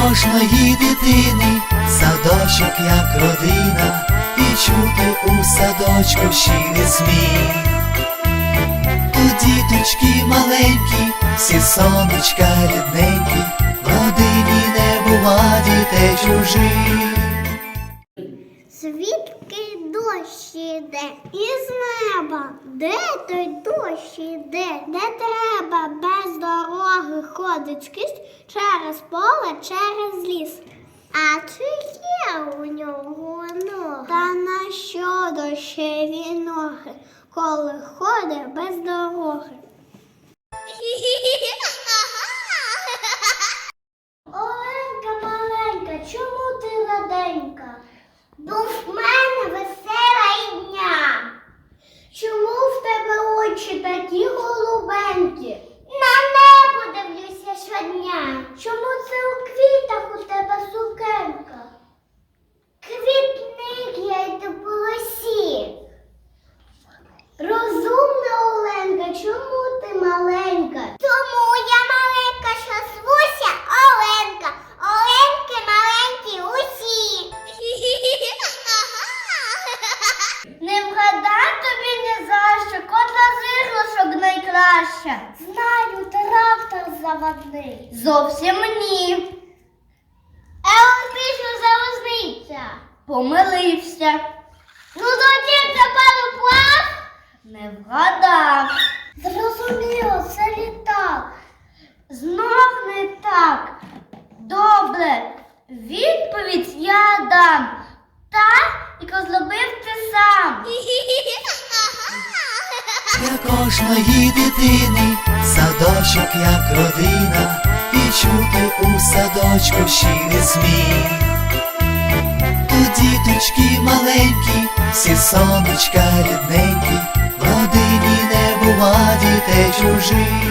кожної дитини садочок як родина, і чути у садочку щирий сміх. Тут діточки маленькі, всі сонечка рідненькі, в родині не бува дітей чужих. Звідки дощ іде із неба? Де той дощ іде? Де треба без дороги через поле, через ліс. А чи є у нього ноги? Та на що дощеві ноги, коли ходить без дороги? Не вгадав тобі ні за що, котла з іграшок найкраща. Знаю, трактор заводний. Зовсім ні. Електрична залізниця. Помилився. Ну тоді це пароплав? Не вгадав. Зрозуміло, це літак. Знов не так. Добре, відповідь я дам. Так, як розробив кожної дитини садочок як родина, і чути у садочку щирий сміх. Тут діточки маленькі, всі сонечка рідненькі, родині не бува дітей чужих.